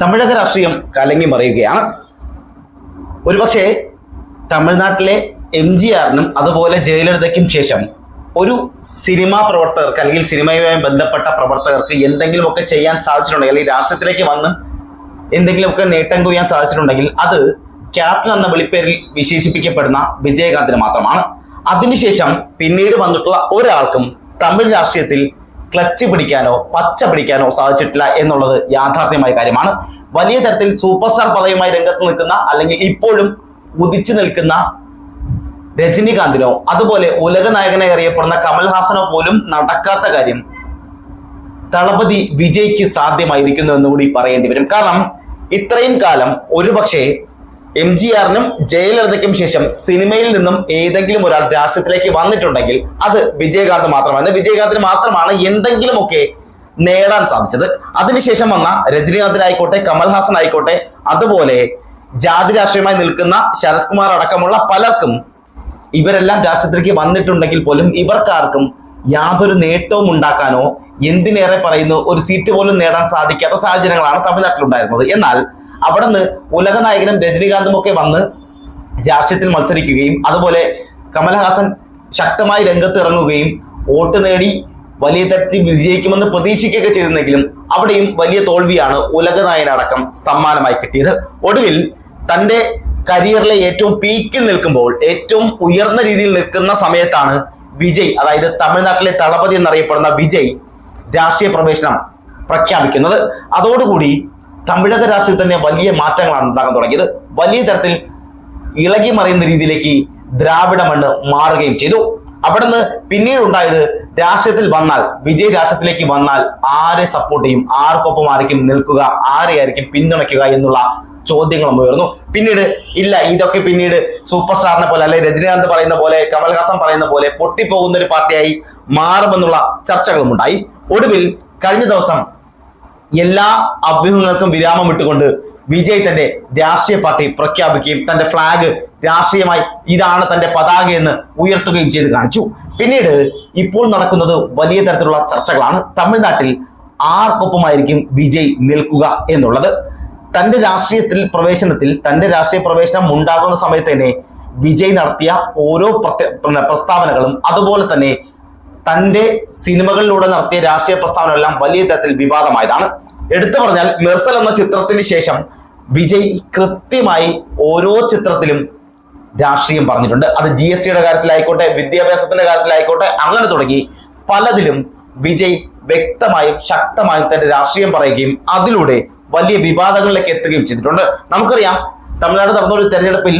തമിഴക രാഷ്ട്രീയം കലങ്ങി മറിയുകയാണ്. ഒരുപക്ഷെ തമിഴ്നാട്ടിലെ എം ജി ആറിനും അതുപോലെ ജയലളിതയ്ക്കും ശേഷം ഒരു സിനിമാ പ്രവർത്തകർക്ക് അല്ലെങ്കിൽ സിനിമയുമായി ബന്ധപ്പെട്ട പ്രവർത്തകർക്ക് എന്തെങ്കിലുമൊക്കെ ചെയ്യാൻ സാധിച്ചിട്ടുണ്ടെങ്കിൽ അല്ലെങ്കിൽ രാഷ്ട്രീയത്തിലേക്ക് വന്ന് എന്തെങ്കിലുമൊക്കെ നേട്ടം കൊയ്യാൻ സാധിച്ചിട്ടുണ്ടെങ്കിൽ അത് ക്യാപ്റ്റൻ എന്ന വിളിപ്പേരിൽ വിശേഷിപ്പിക്കപ്പെടുന്ന വിജയകാന്തിന് മാത്രമാണ്. അതിനുശേഷം പിന്നീട് വന്നിട്ടുള്ള ഒരാൾക്കും തമിഴ് രാഷ്ട്രീയത്തിൽ ക്ലച്ച് പിടിക്കാനോ പച്ച പിടിക്കാനോ സാധിച്ചിട്ടില്ല എന്നുള്ളത് യാഥാർത്ഥ്യമായ കാര്യമാണ്. വലിയ തരത്തിൽ സൂപ്പർ സ്റ്റാർ പദവിയുമായി രംഗത്ത് നിൽക്കുന്ന അല്ലെങ്കിൽ ഇപ്പോഴും ഉദിച്ചു നിൽക്കുന്ന രജനികാന്തിനോ അതുപോലെ ഉലക നായകനായി അറിയപ്പെടുന്ന കമൽഹാസനോ പോലും നടക്കാത്ത കാര്യം തളപതി വിജയ്ക്ക് സാധ്യമായിരിക്കുന്നു എന്നുകൂടി പറയേണ്ടി വരും. കാരണം ഇത്രയും കാലം ഒരുപക്ഷെ എം ജി ആറിനും ജയലളിതയ്ക്കും ശേഷം സിനിമയിൽ നിന്നും ഏതെങ്കിലും ഒരാൾ രാഷ്ട്രീയത്തിലേക്ക് വന്നിട്ടുണ്ടെങ്കിൽ അത് വിജയകാന്ത് മാത്രമാണ്. വിജയകാന്തിന് മാത്രമാണ് എന്തെങ്കിലുമൊക്കെ നേടാൻ സാധിച്ചത്. അതിനുശേഷം വന്ന രജനീകാന്തിനായിക്കോട്ടെ കമൽഹാസൻ ആയിക്കോട്ടെ അതുപോലെ ജാതി രാഷ്ട്രീയമായി നിൽക്കുന്ന ശരത് കുമാർ അടക്കമുള്ള പലർക്കും ഇവരെല്ലാം രാഷ്ട്രീയത്തിലേക്ക് വന്നിട്ടുണ്ടെങ്കിൽ പോലും ഇവർക്കാർക്കും യാതൊരു നേട്ടവും ഉണ്ടാക്കാനോ എന്തിനേറെ പറയുന്നു ഒരു സീറ്റ് പോലും നേടാൻ സാധിക്കാത്ത സാഹചര്യങ്ങളാണ് തമിഴ്നാട്ടിലുണ്ടായിരുന്നത്. എന്നാൽ അവിടെ നിന്ന് ഉലക നായകനും രജനീകാന്തും ഒക്കെ വന്ന് രാഷ്ട്രീയത്തിൽ മത്സരിക്കുകയും അതുപോലെ കമൽഹാസൻ ശക്തമായി രംഗത്ത് ഇറങ്ങുകയും വോട്ട് നേടി വലിയ തരത്തിൽ വിജയിക്കുമെന്ന് പ്രതീക്ഷിക്കുകയൊക്കെ ചെയ്തിരുന്നെങ്കിലും അവിടെയും വലിയ തോൽവിയാണ് ഉലക നായകനടക്കം സമ്മാനമായി കിട്ടിയത്. ഒടുവിൽ തന്റെ കരിയറിലെ ഏറ്റവും പീക്കിൽ നിൽക്കുമ്പോൾ ഏറ്റവും ഉയർന്ന രീതിയിൽ നിൽക്കുന്ന സമയത്താണ് വിജയ് അതായത് തമിഴ്നാട്ടിലെ തളപതി എന്നറിയപ്പെടുന്ന വിജയ് രാഷ്ട്രീയ പ്രവേശനം പ്രഖ്യാപിക്കുന്നത്. അതോടുകൂടി തമിഴക രാഷ്ട്രീയത്തിൽ തന്നെ വലിയ മാറ്റങ്ങളാണ് ഉണ്ടാകാൻ തുടങ്ങിയത്. വലിയ തരത്തിൽ ഇളകി മറിയുന്ന രീതിയിലേക്ക് ദ്രാവിഡ മണ്ണ് മാറുകയും ചെയ്തു. അവിടുന്ന് പിന്നീട് ഉണ്ടായത് രാഷ്ട്രീയത്തിൽ വന്നാൽ വിജയ് രാഷ്ട്രത്തിലേക്ക് വന്നാൽ ആരെ സപ്പോർട്ട് ചെയ്യും ആർക്കൊപ്പം ആയിരിക്കും നിൽക്കുക ആരെയായിരിക്കും പിന്തുണയ്ക്കുക എന്നുള്ള ചോദ്യങ്ങളും ഉയർന്നു. പിന്നീട് ഇല്ല ഇതൊക്കെ പിന്നീട് സൂപ്പർ സ്റ്റാറിനെ പോലെ അല്ലെ രജനീകാന്ത് പറയുന്ന പോലെ കമൽഹാസൻ പറയുന്ന പോലെ പൊട്ടിപ്പോകുന്ന ഒരു പാർട്ടിയായി മാറുമെന്നുള്ള ചർച്ചകളും ഉണ്ടായി. ഒടുവിൽ കഴിഞ്ഞ ദിവസം എല്ലാ അഭ്യൂഹങ്ങൾക്കും വിരാമം ഇട്ടുകൊണ്ട് വിജയ് തന്റെ രാഷ്ട്രീയ പാർട്ടി പ്രഖ്യാപിക്കുകയും തന്റെ ഫ്ലാഗ് രാഷ്ട്രീയമായി ഇതാണ് തന്റെ പതാക എന്ന് ഉയർത്തുകയും ചെയ്ത് കാണിച്ചു. പിന്നീട് ഇപ്പോൾ നടക്കുന്നത് വലിയ തരത്തിലുള്ള ചർച്ചകളാണ്. തമിഴ്നാട്ടിൽ ആർക്കൊപ്പമായിരിക്കും വിജയ് നിൽക്കുക എന്നുള്ളത്? തന്റെ രാഷ്ട്രീയത്തിൽ പ്രവേശനത്തിൽ തന്റെ രാഷ്ട്രീയ പ്രവേശനം ഉണ്ടാകുന്ന സമയത്ത് തന്നെ വിജയ് നടത്തിയ ഓരോ പ്രസ്താവനകളും അതുപോലെ തന്നെ തന്റെ സിനിമകളിലൂടെ നടത്തിയ രാഷ്ട്രീയ പ്രസ്താവനകളെല്ലാം വലിയ തരത്തിൽ വിവാദമായതാണ്. എടുത്തു പറഞ്ഞാൽ മിർസൽ എന്ന ചിത്രത്തിന് ശേഷം വിജയ് കൃത്യമായി ഓരോ ചിത്രത്തിലും രാഷ്ട്രീയം പറഞ്ഞിട്ടുണ്ട്. അത് ജി എസ് ടിയുടെ കാര്യത്തിലായിക്കോട്ടെ വിദ്യാഭ്യാസത്തിന്റെ കാര്യത്തിലായിക്കോട്ടെ അങ്ങനെ തുടങ്ങി പലതിലും വിജയ് വ്യക്തമായും ശക്തമായും തന്റെ രാഷ്ട്രീയം പറയുകയും അതിലൂടെ വലിയ വിവാദങ്ങളിലേക്ക് എത്തുകയും ചെയ്തിട്ടുണ്ട്. നമുക്കറിയാം തമിഴ്നാട് നടന്ന ഒരു തെരഞ്ഞെടുപ്പിൽ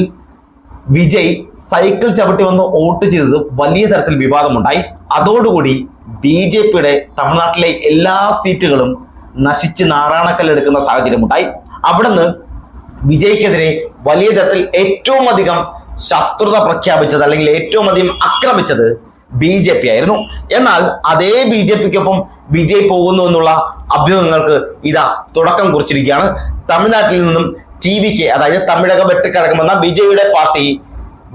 വിജയ് സൈക്കിൾ ചവിട്ടി വന്ന് വോട്ട് ചെയ്തത് വലിയ തരത്തിൽ വിവാദമുണ്ടായി. അതോടുകൂടി ബി ജെ പിയുടെ തമിഴ്നാട്ടിലെ എല്ലാ സീറ്റുകളും നശിച്ച് നാറാണക്കല്ലെടുക്കുന്ന സാഹചര്യമുണ്ടായി. അവിടുന്ന് വിജയ്ക്കെതിരെ വലിയ തരത്തിൽ ഏറ്റവും അധികം ശത്രുത പ്രഖ്യാപിച്ചത് അല്ലെങ്കിൽ ഏറ്റവും അധികം ആക്രമിച്ചത് ബി ജെ പി ആയിരുന്നു. എന്നാൽ അതേ ബി ജെ പിക്കൊപ്പം വിജയ് പോകുന്നു എന്നുള്ള അഭ്യൂഹങ്ങൾക്ക് ഇതാ തുടക്കം കുറിച്ചിരിക്കുകയാണ്. തമിഴ്നാട്ടിൽ നിന്നും ടി വി കെ അതായത് തമിഴക വെട്ടിക്കടക്കുമെന്ന വിജയുടെ പാർട്ടി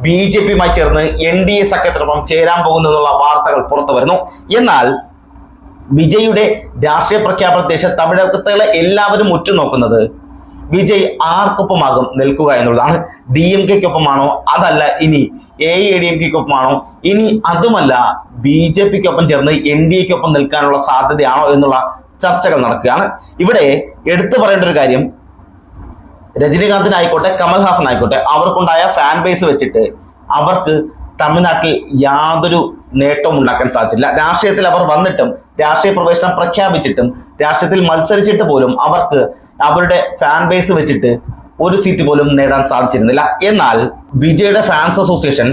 ബി ജെ പിയുമായി ചേർന്ന് എൻ ഡി എ സഖ്യത്തിനൊപ്പം ചേരാൻ പോകുന്നു എന്നുള്ള വാർത്തകൾ പുറത്തു വരുന്നു. എന്നാൽ വിജയുടെ രാഷ്ട്രീയ പ്രഖ്യാപനത്തിന് ശേഷം തമിഴകത്തുകളെ എല്ലാവരും ഉറ്റുനോക്കുന്നത് വിജയ് ആർക്കൊപ്പമാകും നിൽക്കുക എന്നുള്ളതാണ്. ഡി എം കെക്കൊപ്പമാണോ അതല്ല ഇനി എ ഐ ഡി എം കെക്കൊപ്പമാണോ ഇനി അതുമല്ല ബി ജെ പിക്കൊപ്പം ചേർന്ന് എൻ ഡി എക്കൊപ്പം നിൽക്കാനുള്ള സാധ്യതയാണോ എന്നുള്ള ചർച്ചകൾ നടക്കുകയാണ്. ഇവിടെ എടുത്തു പറയേണ്ട ഒരു കാര്യം രജനീകാന്തിനായിക്കോട്ടെ കമൽഹാസൻ ആയിക്കോട്ടെ അവർക്കുണ്ടായ ഫാൻ ബേസ് വെച്ചിട്ട് അവർക്ക് തമിഴ്നാട്ടിൽ യാതൊരു നേട്ടവും ഉണ്ടാക്കാൻ സാധിച്ചില്ല. രാഷ്ട്രീയത്തിൽ അവർ വന്നിട്ടും രാഷ്ട്രീയ പ്രവേശനം പ്രഖ്യാപിച്ചിട്ടും രാഷ്ട്രീയത്തിൽ മത്സരിച്ചിട്ട് പോലും അവർക്ക് അവരുടെ ഫാൻ ബേസ് വെച്ചിട്ട് ഒരു സീറ്റ് പോലും നേടാൻ സാധിച്ചിരുന്നില്ല. എന്നാൽ വിജയുടെ ഫാൻസ് അസോസിയേഷൻ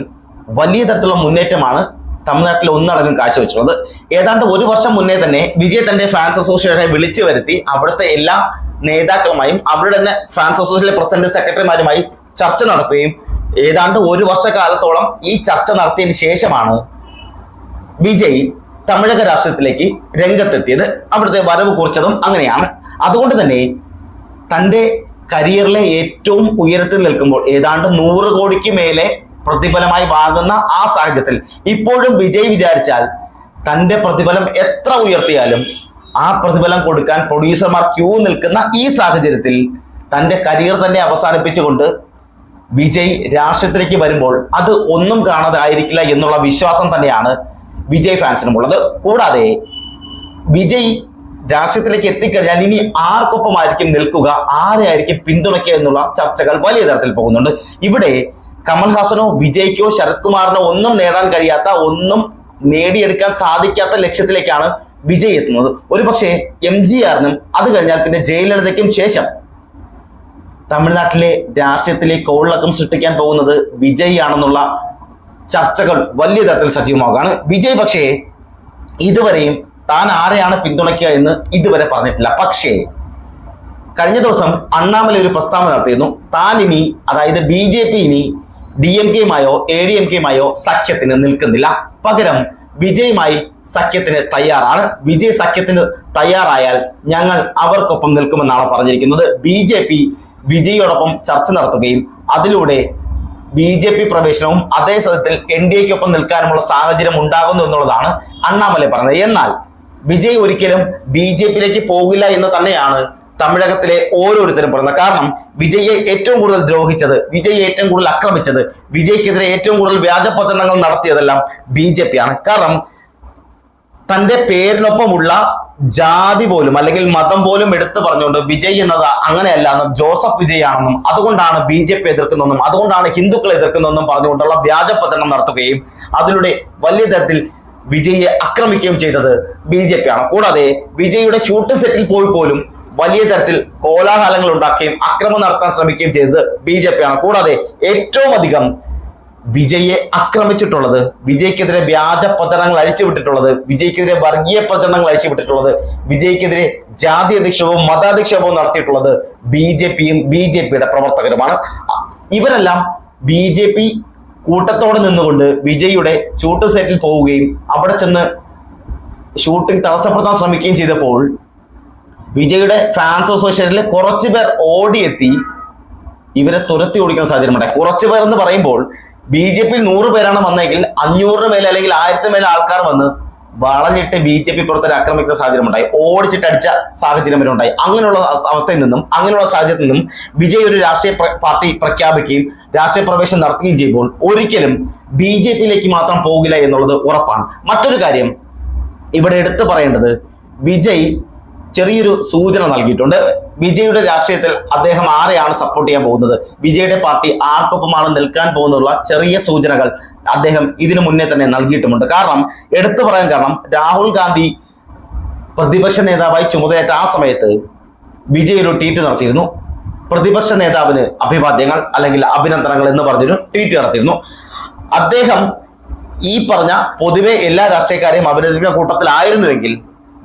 വലിയ തരത്തിലുള്ള മുന്നേറ്റമാണ് തമിഴ്നാട്ടിൽ ഒന്നടങ്കം കാഴ്ചവെച്ചിട്ടുള്ളത്. ഏതാണ്ട് ഒരു വർഷം മുന്നേ തന്നെ വിജയ് തന്റെ ഫാൻസ് അസോസിയേഷനെ വിളിച്ചു വരുത്തി അവിടുത്തെ എല്ലാ നേതാക്കളുമായും അവരുടെ തന്നെ ഫ്രാൻസ് അസോസിയേഷനിലെ പ്രസിഡന്റ് സെക്രട്ടറിമാരുമായി ചർച്ച നടത്തുകയും ഏതാണ്ട് ഒരു വർഷക്കാലത്തോളം ഈ ചർച്ച നടത്തിയതിന് ശേഷമാണ് വിജയ് തമിഴക രാഷ്ട്രീയത്തിലേക്ക് രംഗത്തെത്തിയത്. അവിടുത്തെ വരവ് കുറിച്ചതും അങ്ങനെയാണ്. അതുകൊണ്ട് തന്നെ തന്റെ കരിയറിലെ ഏറ്റവും ഉയരത്തിൽ നിൽക്കുമ്പോൾ ഏതാണ്ട് നൂറ് കോടിക്ക് മേലെ പ്രതിഫലമായി വാങ്ങുന്ന ആ സാഹചര്യത്തിൽ ഇപ്പോഴും വിജയ് വിചാരിച്ചാൽ തന്റെ പ്രതിഫലം എത്ര ഉയർത്തിയാലും ആ പ്രതിഫലം കൊടുക്കാൻ പ്രൊഡ്യൂസർമാർ ക്യൂ നിൽക്കുന്ന ഈ സാഹചര്യത്തിൽ തന്റെ കരിയർ തന്നെ അവസാനിപ്പിച്ചുകൊണ്ട് വിജയ് രാഷ്ട്രീയത്തിലേക്ക് വരുമ്പോൾ അത് ഒന്നും കാണാതെ ആയിരിക്കില്ല എന്നുള്ള വിശ്വാസം തന്നെയാണ് വിജയ് ഫാൻസിനുമുള്ളത് കൂടാതെ വിജയ് രാഷ്ട്രീയത്തിലേക്ക് എത്തിക്കഴിഞ്ഞാൽ ഇനി ആർക്കൊപ്പമായിരിക്കും നിൽക്കുക ആരെയായിരിക്കും പിന്തുണയ്ക്കുക എന്നുള്ള ചർച്ചകൾ വലിയ തരത്തിൽ പോകുന്നുണ്ട്. ഇവിടെ കമൽഹാസനോ വിജയ്ക്കോ ശരത് കുമാറിനോ ഒന്നും നേടാൻ കഴിയാത്ത ഒന്നും നേടിയെടുക്കാൻ സാധിക്കാത്ത ലക്ഷ്യത്തിലേക്കാണ് വിജയ് എത്തുന്നത് ഒരു പക്ഷേ എം ജി ആറിനും അത് കഴിഞ്ഞാൽ പിന്നെ ജയലളിതയ്ക്കും ശേഷം തമിഴ്നാട്ടിലെ രാഷ്ട്രീയത്തിലെ കോളിളക്കം സൃഷ്ടിക്കാൻ പോകുന്നത് വിജയ് ആണെന്നുള്ള ചർച്ചകൾ വലിയ തരത്തിൽ സജീവമാവുകയാണ്. വിജയ് പക്ഷേ ഇതുവരെയും താൻ ആരെയാണ് പിന്തുണയ്ക്കുക എന്ന് ഇതുവരെ പറഞ്ഞിട്ടില്ല. പക്ഷേ കഴിഞ്ഞ ദിവസം അണ്ണാമല ഒരു പ്രസ്താവന നടത്തിയിരുന്നു. താൻ ഇനി അതായത് ബി ജെ പി ഇനി ഡി എം കെയുമായോ എ ഡി എം കെയുമായോ സഖ്യത്തിന് നിൽക്കുന്നില്ല. പകരം വിജയുമായി സഖ്യത്തിന് തയ്യാറാണ്. വിജയ് സഖ്യത്തിന് തയ്യാറായാൽ ഞങ്ങൾ അവർക്കൊപ്പം നിൽക്കുമെന്നാണ് പറഞ്ഞിരിക്കുന്നത്. ബി ജെ പി വിജയോടൊപ്പം ചർച്ച നടത്തുകയും അതിലൂടെ ബി ജെ പി പ്രവേശനവും അതേ സദത്തിൽ എൻ ഡി എക്കൊപ്പം നിൽക്കാനുമുള്ള സാഹചര്യം ഉണ്ടാകുന്നു എന്നുള്ളതാണ് അണ്ണാമല പറഞ്ഞത്. എന്നാൽ വിജയ് ഒരിക്കലും ബി ജെ പിയിലേക്ക് പോകില്ല എന്ന് തന്നെയാണ് തമിഴകത്തിലെ ഓരോരുത്തരും പറയുന്നത്. കാരണം വിജയെ ഏറ്റവും കൂടുതൽ ദ്രോഹിച്ചത് വിജയ് ഏറ്റവും കൂടുതൽ ആക്രമിച്ചത് വിജയ്ക്കെതിരെ ഏറ്റവും കൂടുതൽ വ്യാജ പ്രചരണങ്ങൾ നടത്തിയതെല്ലാം ബി ജെ പി ആണ്. കാരണം തന്റെ പേരിനൊപ്പമുള്ള ജാതി പോലും അല്ലെങ്കിൽ മതം പോലും എടുത്തു പറഞ്ഞുകൊണ്ട് വിജയ് എന്നത് അങ്ങനെയല്ല എന്നും ജോസഫ് വിജയ് ആണെന്നും അതുകൊണ്ടാണ് ബി ജെ പി എതിർക്കുന്നതെന്നും അതുകൊണ്ടാണ് ഹിന്ദുക്കൾ എതിർക്കുന്നതെന്നും പറഞ്ഞുകൊണ്ടുള്ള വ്യാജ പ്രചരണം നടത്തുകയും അതിലൂടെ വലിയ തരത്തിൽ വിജയെ ആക്രമിക്കുകയും ചെയ്തത് ബി ജെ പി ആണ്. കൂടാതെ വിജയുടെ ഷൂട്ടിംഗ് സെറ്റിൽ പോയി പോലും വലിയ തരത്തിൽ കോലാഹലങ്ങൾ ഉണ്ടാക്കുകയും അക്രമം നടത്താൻ ശ്രമിക്കുകയും ചെയ്തത് ബി ജെ പി ആണ്. കൂടാതെ ഏറ്റവും അധികം വിജയെ ആക്രമിച്ചിട്ടുള്ളത് വിജയ്ക്കെതിരെ വ്യാജ പ്രചരണങ്ങൾ അഴിച്ചുവിട്ടിട്ടുള്ളത് വിജയ്ക്കെതിരെ വർഗീയ പ്രചരണങ്ങൾ അഴിച്ചുവിട്ടിട്ടുള്ളത് വിജയ്ക്കെതിരെ ജാതി അധിക്ഷേപവും മതാധിക്ഷേപവും നടത്തിയിട്ടുള്ളത് ബി ജെ പിയും ബി ജെ പിയുടെ പ്രവർത്തകരുമാണ്. ഇവരെല്ലാം ബി ജെ പി കൂട്ടത്തോടെ നിന്നുകൊണ്ട് വിജയുടെ ഷൂട്ട് സെറ്റിൽ പോവുകയും അവിടെ ചെന്ന് ഷൂട്ടിംഗ് തടസ്സപ്പെടുത്താൻ ശ്രമിക്കുകയും ചെയ്തപ്പോൾ വിജയുടെ ഫാൻസ് അസോസിയേഷനിൽ കുറച്ചു പേർ ഓടിയെത്തി ഇവരെ തുരത്തി ഓടിക്കുന്ന സാഹചര്യം ഉണ്ടായി കുറച്ചു പേർ എന്ന് പറയുമ്പോൾ ബി ജെ പിയിൽ നൂറ് പേരാണ് വന്നെങ്കിൽ അഞ്ഞൂറിന് മേലെ അല്ലെങ്കിൽ ആയിരത്തിന് മേലെ ആൾക്കാർ വന്ന് വളഞ്ഞിട്ട് ബി ജെ പി പുറത്തൊരു ആക്രമിക്കുന്ന സാഹചര്യം ഉണ്ടായി ഓടിച്ചിട്ട് അടിച്ച സാഹചര്യം വരെ ഉണ്ടായി. അങ്ങനെയുള്ള അവസ്ഥയിൽ നിന്നും അങ്ങനെയുള്ള സാഹചര്യത്തിൽ നിന്നും വിജയ് ഒരു രാഷ്ട്രീയ പാർട്ടി പ്രഖ്യാപിക്കുകയും രാഷ്ട്രീയ പ്രവേശനം നടത്തുകയും ചെയ്യുമ്പോൾ ഒരിക്കലും ബി ജെ പിയിലേക്ക് മാത്രം പോകില്ല എന്നുള്ളത് ഉറപ്പാണ്. മറ്റൊരു കാര്യം ഇവിടെ എടുത്തു പറയേണ്ടത് വിജയ് ചെറിയൊരു സൂചന നൽകിയിട്ടുണ്ട്. വിജയുടെ രാഷ്ട്രീയത്തിൽ അദ്ദേഹം ആരെയാണ് സപ്പോർട്ട് ചെയ്യാൻ പോകുന്നത്? വിജയുടെ പാർട്ടി ആർക്കൊപ്പമാണ് നിൽക്കാൻ പോകുന്നുള്ള ചെറിയ സൂചനകൾ അദ്ദേഹം ഇതിനു മുന്നേ തന്നെ നൽകിയിട്ടുമുണ്ട്. കാരണം എടുത്തു പറയാൻ കാരണം രാഹുൽ ഗാന്ധി പ്രതിപക്ഷ നേതാവായി ചുമതലയേറ്റ ആ സമയത്ത് വിജയ് ഒരു ട്വീറ്റ് നടത്തിയിരുന്നു. പ്രതിപക്ഷ നേതാവിന് അഭിവാദ്യങ്ങൾ അല്ലെങ്കിൽ അഭിനന്ദനങ്ങൾ എന്ന് പറഞ്ഞൊരു ട്വീറ്റ് നടത്തിയിരുന്നു. അദ്ദേഹം ഈ പറഞ്ഞ പൊതുവെ എല്ലാ രാഷ്ട്രീയക്കാരെയും അഭിനന്ദിക്കുന്ന കൂട്ടത്തിലായിരുന്നുവെങ്കിൽ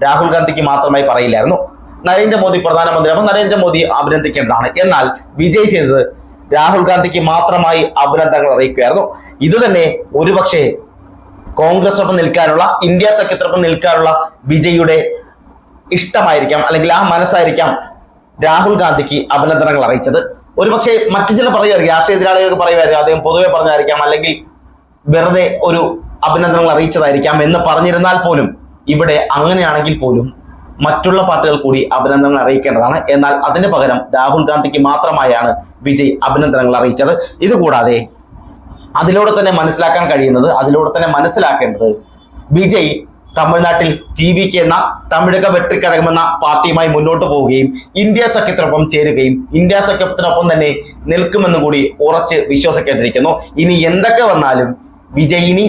രാഹുൽ ഗാന്ധിക്ക് മാത്രമായി പറയില്ലായിരുന്നു. നരേന്ദ്രമോദി പ്രധാനമന്ത്രിയാകുമ്പോൾ നരേന്ദ്രമോദി അഭിനന്ദിക്കേണ്ടതാണ്. എന്നാൽ വിജയ് ചെയ്തത് രാഹുൽ ഗാന്ധിക്ക് മാത്രമായി അഭിനന്ദനങ്ങൾ അറിയിക്കുകയായിരുന്നു. ഇത് തന്നെ ഒരുപക്ഷെ കോൺഗ്രസിനൊപ്പം നിൽക്കാനുള്ള ഇന്ത്യ സഖ്യത്തിനൊപ്പം നിൽക്കാനുള്ള വിജയുടെ ഇഷ്ടമായിരിക്കാം അല്ലെങ്കിൽ ആ മനസ്സായിരിക്കാം രാഹുൽ ഗാന്ധിക്ക് അഭിനന്ദനങ്ങൾ അറിയിച്ചത്. ഒരുപക്ഷെ മറ്റു ചില പറയുമായിരിക്കും രാഷ്ട്രീയ എതിരാളികൾക്ക് പറയുമായിരിക്കും അദ്ദേഹം പൊതുവെ പറഞ്ഞായിരിക്കാം അല്ലെങ്കിൽ വെറുതെ ഒരു അഭിനന്ദനങ്ങൾ അറിയിച്ചതായിരിക്കാം എന്ന് പറഞ്ഞിരുന്നാൽ പോലും ഇവിടെ അങ്ങനെയാണെങ്കിൽ പോലും മറ്റുള്ള പാർട്ടികൾ കൂടി അഭിനന്ദനങ്ങൾ അറിയിക്കേണ്ടതാണ്. എന്നാൽ അതിന് പകരം രാഹുൽ ഗാന്ധിക്ക് മാത്രമായാണ് വിജയ് അഭിനന്ദനങ്ങൾ അറിയിച്ചത്. ഇതുകൂടാതെ അതിലൂടെ തന്നെ മനസ്സിലാക്കാൻ കഴിയുന്നത് അതിലൂടെ തന്നെ മനസ്സിലാക്കേണ്ടത് വിജയ് തമിഴ്നാട്ടിൽ ടി വി കെ എന്ന തമിഴക വെട്ടിക്കഴകം എന്ന പാർട്ടിയുമായി മുന്നോട്ട് പോവുകയും ഇന്ത്യ സഖ്യത്തിനൊപ്പം ചേരുകയും ഇന്ത്യ സഖ്യത്തിനൊപ്പം തന്നെ നിൽക്കുമെന്നും കൂടി ഉറച്ച് വിശ്വസിക്കേണ്ടിയിരിക്കുന്നു. ഇനി എന്തൊക്കെ വന്നാലും വിജയിനി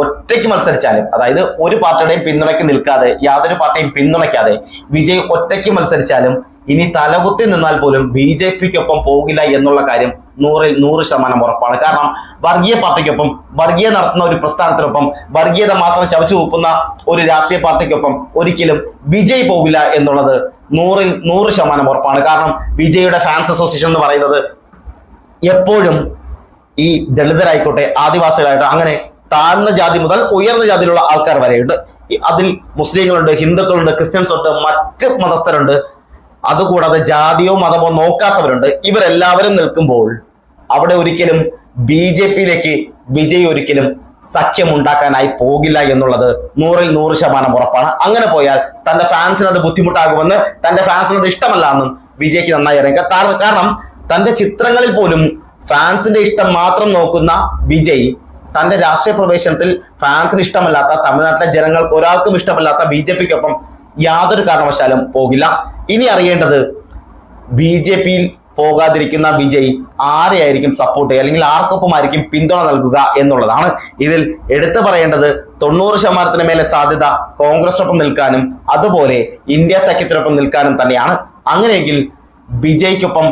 ഒറ്റയ്ക്ക് മത്സരിച്ചാലും അതായത് ഒരു പാർട്ടിയുടെയും പിന്തുണയ്ക്ക് നിൽക്കാതെ യാതൊരു പാർട്ടിയും പിന്തുണയ്ക്കാതെ വിജയ് ഒറ്റയ്ക്ക് മത്സരിച്ചാലും ഇനി തലകുത്തി നിന്നാൽ പോലും ബി ജെ പിക്കൊപ്പം പോകില്ല എന്നുള്ള കാര്യം നൂറിൽ നൂറ് ശതമാനം ഉറപ്പാണ്. കാരണം വർഗീയ പാർട്ടിക്കൊപ്പം വർഗീയ നടത്തുന്ന ഒരു പ്രസ്ഥാനത്തിനൊപ്പം വർഗീയത മാത്രം ചവച്ചു കൂപ്പുന്ന ഒരു രാഷ്ട്രീയ പാർട്ടിക്കൊപ്പം ഒരിക്കലും വിജയ് പോകില്ല എന്നുള്ളത് നൂറിൽ നൂറ് ശതമാനം ഉറപ്പാണ്. കാരണം വിജയുടെ ഫാൻസ് അസോസിയേഷൻ എന്ന് പറയുന്നത് എപ്പോഴും ഈ ദളിതരായിക്കോട്ടെ ആദിവാസികളായിട്ടോ അങ്ങനെ താഴ്ന്ന ജാതി മുതൽ ഉയർന്ന ജാതിയിലുള്ള ആൾക്കാർ വരെയുണ്ട്. അതിൽ മുസ്ലിങ്ങളുണ്ട് ഹിന്ദുക്കളുണ്ട് ക്രിസ്ത്യൻസ് ഉണ്ട് മറ്റ് മതസ്ഥരുണ്ട്. അതുകൂടാതെ ജാതിയോ മതമോ നോക്കാത്തവരുണ്ട്. ഇവരെല്ലാവരും നിൽക്കുമ്പോൾ അവിടെ ഒരിക്കലും ബി ജെ പിയിലേക്ക് വിജയ് ഒരിക്കലും സഖ്യം ഉണ്ടാക്കാനായി പോകില്ല എന്നുള്ളത് നൂറിൽ നൂറ് ശതമാനം ഉറപ്പാണ്. അങ്ങനെ പോയാൽ തന്റെ ഫാൻസിന് അത് ബുദ്ധിമുട്ടാകുമെന്ന് തന്റെ ഫാൻസിന് അത് ഇഷ്ടമല്ല എന്നും വിജയ്ക്ക് നന്നായി അറിയാം. കാരണം തന്റെ ചിത്രങ്ങളിൽ പോലും ഫാൻസിന്റെ ഇഷ്ടം മാത്രം നോക്കുന്ന വിജയ് തന്റെ രാഷ്ട്രീയ പ്രവേശനത്തിൽ ഫ്രാൻസിന് ഇഷ്ടമല്ലാത്ത തമിഴ്നാട്ടിലെ ജനങ്ങൾക്ക് ഒരാൾക്കും ഇഷ്ടമല്ലാത്ത ബി ജെ പിക്കൊപ്പം യാതൊരു കാരണവശാലും പോകില്ല. ഇനി അറിയേണ്ടത് ബി ജെ പിയിൽ പോകാതിരിക്കുന്ന വിജയ് ആരെയായിരിക്കും സപ്പോർട്ട് ചെയ്യുക? അല്ലെങ്കിൽ ആർക്കൊപ്പമായിരിക്കും പിന്തുണ നൽകുക എന്നുള്ളതാണ്. ഇതിൽ എടുത്തു പറയേണ്ടത് തൊണ്ണൂറ് ശതമാനത്തിന് മേലെ സാധ്യത കോൺഗ്രസിനൊപ്പം നിൽക്കാനും അതുപോലെ ഇന്ത്യ സഖ്യത്തിനൊപ്പം നിൽക്കാനും തന്നെയാണ്. അങ്ങനെയെങ്കിൽ വിജയ്ക്കൊപ്പം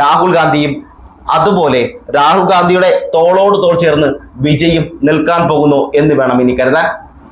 രാഹുൽ ഗാന്ധിയും അതുപോലെ രാഹുൽ ഗാന്ധിയുടെ തോളോട് തോൾ ചേർന്ന് വിജയും നിൽക്കാൻ പോകുന്നു എന്ന് വേണം ഇനി കരുതാൻ.